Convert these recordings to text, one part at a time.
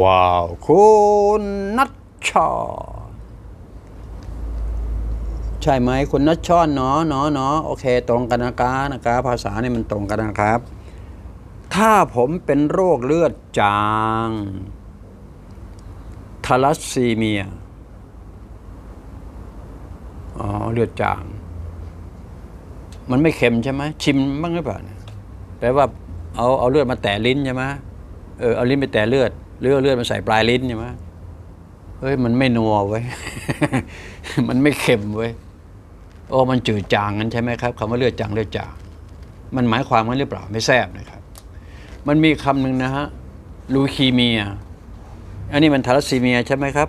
ว้าว คุณนัชชาใช่ไหมคุณนัชชอนเนาะเนาะเนาะโอเค ตรงกันนะคะนะคะภาษาเนี่ยมันตรงกันนะครับ ถ้าผมเป็นโรคเลือดจางทาลัสซีเมียอ๋อเลือดจาง มันไม่เค็มใช่ไหมชิมบ้างหรือเปล่าแปลว่าเอาเอาเลือดมาแตะลิ้นใช่ไหมเออเอาลิ้นไปแตะเลือด หรือเอาเลือดมาใส่ปลายลิ้นใช่ไหมเฮ้ยมันไม่นัวเว้ยมันไม่เค็มเว้ยโอ้มันจืดจางกันใช่ไหมครับคำว่าเลือดจางเลือดจาง มันหมายความว่าหรือเปล่าไม่แซ่บนะครับ มันมีคำหนึ่งนะฮะลูคีเมีย อันนี้มันทารัสซีเมียใช่ไหมครับ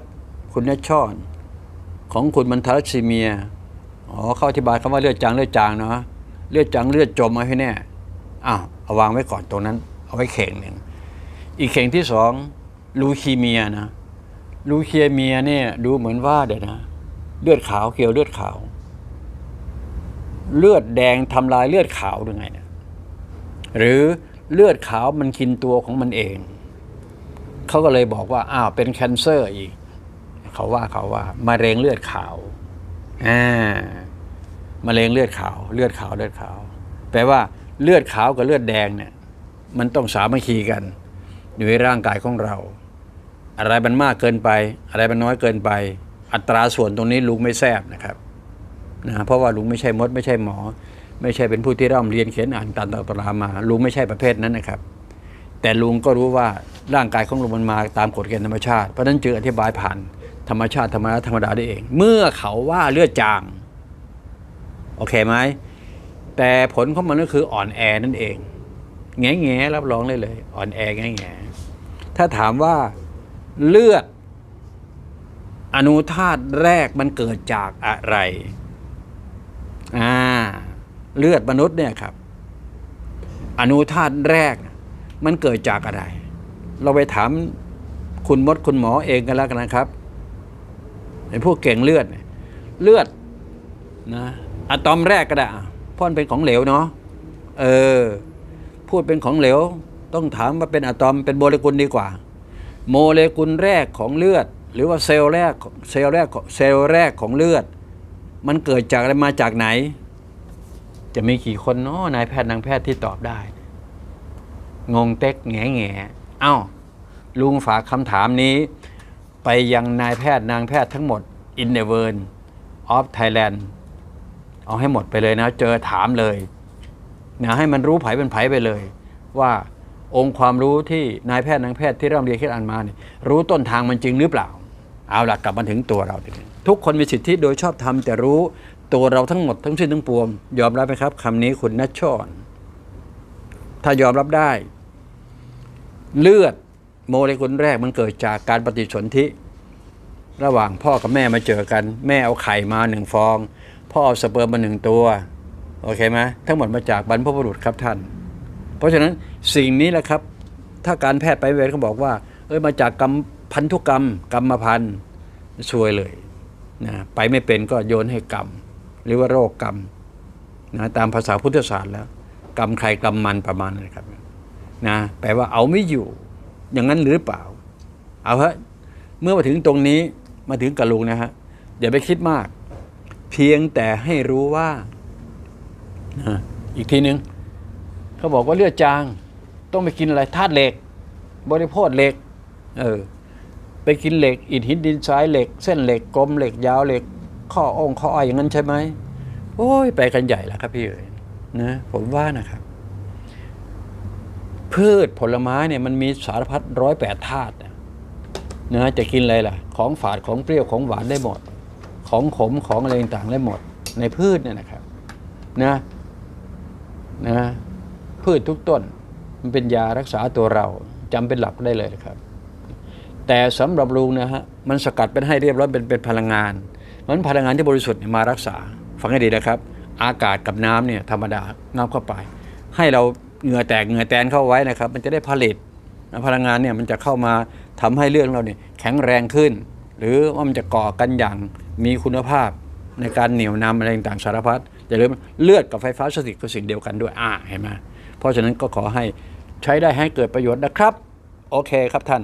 คุณนัชชอน ของคุณมันทารัสซีเมียอ๋อเขาอธิบายคำว่าเลือดจางเลือดจางเนาะเลือดจางเลือดจมเอาให้แน่อ้าวเอาวางไว้ก่อนตรงนั้น เอาไว้เข่งหนึ่งอีกเข่งที่สอง ลูคีเมียนะลูคีเมียเนี่ยดูเหมือนว่าเดี๋ยวนะ เลือดขาวเกี่ยวเลือดขาว เลือดแดงทำลายเลือดขาวหรือไงเนี่ยหรือเลือดขาวมันกินตัวของมันเอง เขาก็เลยบอกว่าอ้าวเป็นแคนเซอร์อีก เขาว่าเขาว่ามะเร็งเลือดขาวอ่ามะเร็งเลือดขาว เลือดขาวเลือดขาว แปลว่าเลือดขาวกับเลือดแดงเนี่ย มันต้องสามัคคีกันอยู่ในร่างกายของเรา อะไรมันมากเกินไป อะไรมันน้อยเกินไป อัตราส่วนตรงนี้ลุงไม่แซบนะครับนะเพราะว่าลุงไม่ใช่มดไม่ใช่หมอ ไม่ใช่เป็นผู้ที่ร่ำเรียนเขียนอ่านตามตำรามา ลุงไม่ใช่ประเภทนั้นนะครับ แต่ลุงก็รู้ว่าร่างกายของลุงมันมาตามกฎเกณฑ์ธรรมชาติเพราะฉะนั้นจึงอธิบายผ่านธรรมชาติธรรมดาธรรมดาได้เอง เมื่อเขาว่าเลือดจางโอเคไหมแต่ผลของมันก็คืออ่อนแอนั่นเอง แง่แง่รับรองเลยเลย อ่อนแอแง่แง่ถ้าถามว่า เลือด อนุธาตุแรกมันเกิดจากอะไร อ่า เลือดมนุษย์เนี่ยครับ อนุธาตุแรก มันเกิดจากอะไร เราไปถามคุณมดคุณหมอเองกันแล้วกันนะครับไอ้พวกเก่งเลือดเนี่ยเลือดนะอะตอมแรกก็ได้พราะมันเป็นของเหลวเนาะเออ พูดเป็นของเหลว ต้องถามว่าเป็นอะตอมเป็นโมเลกุลดีกว่า โมเลกุลแรกของเลือด หรือว่าเซลล์แรกเซลล์แรกเซลล์แรกของเลือด มันเกิดจากอะไรมาจากไหน จะมีกี่คนเนาะนายแพทย์นางแพทย์ที่ตอบได้ งงเต็กแง่แง่เอ้าลุงฝากคำถามนี้ ไปยังนายแพทย์นางแพทย์ทั้งหมด in the world of Thailand เอาให้หมดไปเลยนะ เจอถามเลยนะให้มันรู้ไผเป็นไผไปเลย ว่า องค์ความรู้ที่นายแพทย์นางแพทย์ที่เราเรียนคิดอ่านมาเนี่ยรู้ต้นทางมันจริงหรือเปล่า เอาล่ะกลับมาถึงตัวเราทุกคนมีสิทธิโดยชอบธรรมแต่รู้ตัวเราทั้งหมดทั้งสิ้นทั้งปวง ยอมรับไหมครับคำนี้คุณนัชชอนถ้ายอมรับได้ เลือดโมเลกุลแรกมันเกิดจากการปฏิสนธิระหว่างพ่อกับแม่มาเจอกัน แม่เอาไข่มาหนึ่งฟอง พ่อเอาสเปิร์มมาหนึ่งตัว โอเคไหมทั้งหมดมาจากบรรพบุรุษครับท่าน เพราะฉะนั้น สิ่งนี้แหละครับ ถ้าการแพทย์ไปเวรเขาบอกว่า เอ้ยมาจากกรรมพันธุกรรม กรรมพันธุ์ช่วยเลยนะไปไม่เป็นก็โยนให้กรรม หรือว่าโรคกรรมนะตามภาษาพุทธศาสตร์แล้ว กรรมใครกรรมมันประมาณนั้นครับนะแปลว่าเอาไม่อยู่ อย่างนั้นหรือเปล่า เอาฮะเมื่อมาถึงตรงนี้มาถึงกับลุงนะฮะอย่าไปคิดมาก เพียงแต่ให้รู้ว่านะอีกทีหนึ่งเขาบอกว่าเลือดจาง ต้องไปกินอะไรธาตุเหล็ก บริโภคเหล็ก เออ ไปกินเหล็กอิฐหินดินทรายเหล็ก เส้นเหล็กกลมเหล็กยาวเหล็ก ข้อองข้ออ้อยอย่างนั้นใช่ไหมโอ้ยไปกันใหญ่แล้วครับพี่เอ๋ยนะผมว่านะครับ พืชผลไม้เนี่ยมันมีสารพัดร้อยแปดธาตุนะนะจะกินอะไรล่ะ ของฝาดของเปรี้ยวของหวานได้หมด ของขมของอะไรต่างๆได้หมด ในพืชเนี่ยนะครับ นะ นะ พืชทุกต้น มันเป็นยารักษาตัวเราจำเป็นหลักได้เลยครับ แต่สำหรับลุงนะฮะมันสกัดเป็นให้เรียบร้อยเป็นเป็นพลังงานเพราะนั้นพลังงานที่บริสุทธิ์มารักษาฟังให้ดีนะครับ อากาศกับน้ำเนี่ยธรรมดาน้ำเข้าไป ให้เราเหงื่อแตกเหงื่อแตนเข้าไว้นะครับ มันจะได้ผลิตพลังงานเนี่ยมันจะเข้ามาทำให้เรื่องเราเนี่ยแข็งแรงขึ้น หรือว่ามันจะก่อกันอย่างมีคุณภาพในการเหนี่ยวนำอะไรต่างๆสารพัดอย่าลืมเลือดกับไฟฟ้าสถิตคือสิ่งเดียวกันด้วยอ่าเห็นไหม เพราะฉะนั้นก็ขอให้ใช้ได้ให้เกิดประโยชน์นะครับ โอเคครับท่าน